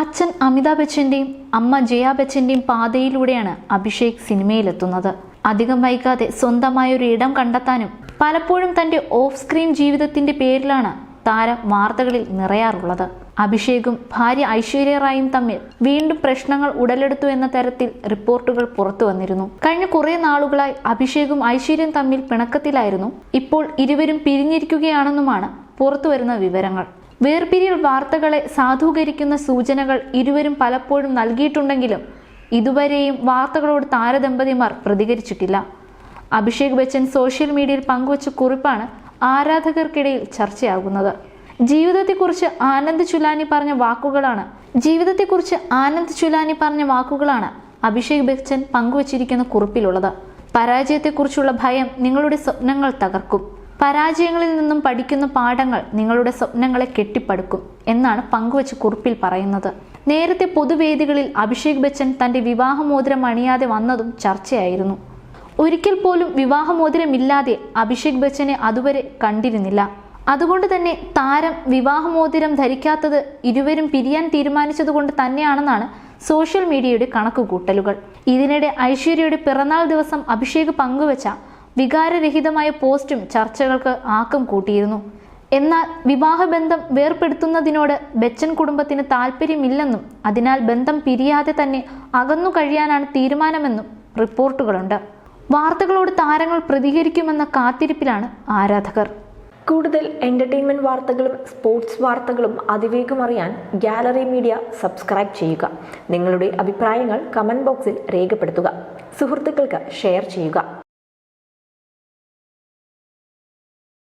അച്ഛൻ അമിതാഭ് ബച്ചന്റെയും അമ്മ ജയ ബച്ചന്റെയും പാതയിലൂടെയാണ് അഭിഷേക് സിനിമയിലെത്തുന്നത്. അധികം വൈകാതെ സ്വന്തമായ ഒരു ഇടം കണ്ടെത്താനും പലപ്പോഴും തന്റെ ഓഫ് സ്ക്രീൻ ജീവിതത്തിന്റെ പേരിലാണ് താരം വാർത്തകളിൽ നിറയാറുള്ളത്. അഭിഷേകും ഭാര്യ ഐശ്വര്യ റായും തമ്മിൽ വീണ്ടും പ്രശ്നങ്ങൾ ഉടലെടുത്തു എന്ന തരത്തിൽ റിപ്പോർട്ടുകൾ പുറത്തു വന്നിരുന്നു. കഴിഞ്ഞ കുറെ നാളുകളായി അഭിഷേകും ഐശ്വര്യയും തമ്മിൽ പിണക്കത്തിലായിരുന്നു. ഇപ്പോൾ ഇരുവരും പിരിഞ്ഞിരിക്കുകയാണെന്നുമാണ് പുറത്തുവരുന്ന വിവരങ്ങൾ. വേർപിരിയൽ വാർത്തകളെ സാധൂകരിക്കുന്ന സൂചനകൾ ഇരുവരും പലപ്പോഴും നൽകിയിട്ടുണ്ടെങ്കിലും ഇതുവരെയും വാർത്തകളോട് താരദമ്പതിമാർ പ്രതികരിച്ചിട്ടില്ല. അഭിഷേക് ബച്ചൻ സോഷ്യൽ മീഡിയയിൽ പങ്കുവച്ച കുറിപ്പാണ് ആരാധകർക്കിടയിൽ ചർച്ചയാകുന്നത്. ജീവിതത്തെക്കുറിച്ച് ആനന്ദ് ചുലാനി പറഞ്ഞ വാക്കുകളാണ് ജീവിതത്തെക്കുറിച്ച് ആനന്ദ് ചുലാനി പറഞ്ഞ വാക്കുകളാണ് അഭിഷേക് ബച്ചൻ പങ്കുവച്ചിരിക്കുന്ന കുറിപ്പിലുള്ളത്. പരാജയത്തെക്കുറിച്ചുള്ള ഭയം നിങ്ങളുടെ സ്വപ്നങ്ങൾ തകർക്കും. പരാജയങ്ങളിൽ നിന്നും പഠിക്കുന്ന പാഠങ്ങൾ നിങ്ങളുടെ സ്വപ്നങ്ങളെ കെട്ടിപ്പടുക്കും എന്നാണ് പങ്കുവച്ച കുറിപ്പിൽ പറയുന്നത്. നേരത്തെ പൊതുവേദികളിൽ അഭിഷേക് ബച്ചൻ തന്റെ വിവാഹമോതിരം അണിയാതെ വന്നതും ചർച്ചയായിരുന്നു. ഒരിക്കൽ പോലും വിവാഹമോതിരമില്ലാതെ അഭിഷേക് ബച്ചനെ അതുവരെ കണ്ടിരുന്നില്ല. അതുകൊണ്ട് തന്നെ താരം വിവാഹമോതിരം ധരിക്കാത്തത് ഇരുവരും പിരിയാൻ തീരുമാനിച്ചതുകൊണ്ട് തന്നെയാണെന്നാണ് സോഷ്യൽ മീഡിയയുടെ കണക്കുകൂട്ടലുകൾ. ഇതിനിടെ ഐശ്വര്യയുടെ പിറന്നാൾ ദിവസം അഭിഷേക് പങ്കുവച്ച വികാരരഹിതമായ പോസ്റ്റും ചർച്ചകൾക്ക് ആക്കം കൂട്ടിയിരുന്നു. എന്നാൽ വിവാഹബന്ധം വേർപെടുത്തുന്നതിനോട് ബച്ചൻ കുടുംബത്തിന് താല്പര്യമില്ലെന്നും അതിനാൽ ബന്ധം പിരിയാതെ തന്നെ അകന്നു കഴിയാനാണ് തീരുമാനമെന്നും റിപ്പോർട്ടുകളുണ്ട്. വാർത്തകളോട് താരങ്ങൾ പ്രതികരിക്കുമെന്ന കാത്തിരിപ്പിലാണ് ആരാധകർ. കൂടുതൽ എന്റർടൈൻമെന്റ് വാർത്തകളും സ്പോർട്സ് വാർത്തകളും അതിവേഗം അറിയാൻ ഗാലറി മീഡിയ സബ്സ്ക്രൈബ് ചെയ്യുക. നിങ്ങളുടെ അഭിപ്രായങ്ങൾ കമന്റ് ബോക്സിൽ രേഖപ്പെടുത്തുക. സുഹൃത്തുക്കൾക്ക് ഷെയർ ചെയ്യുക.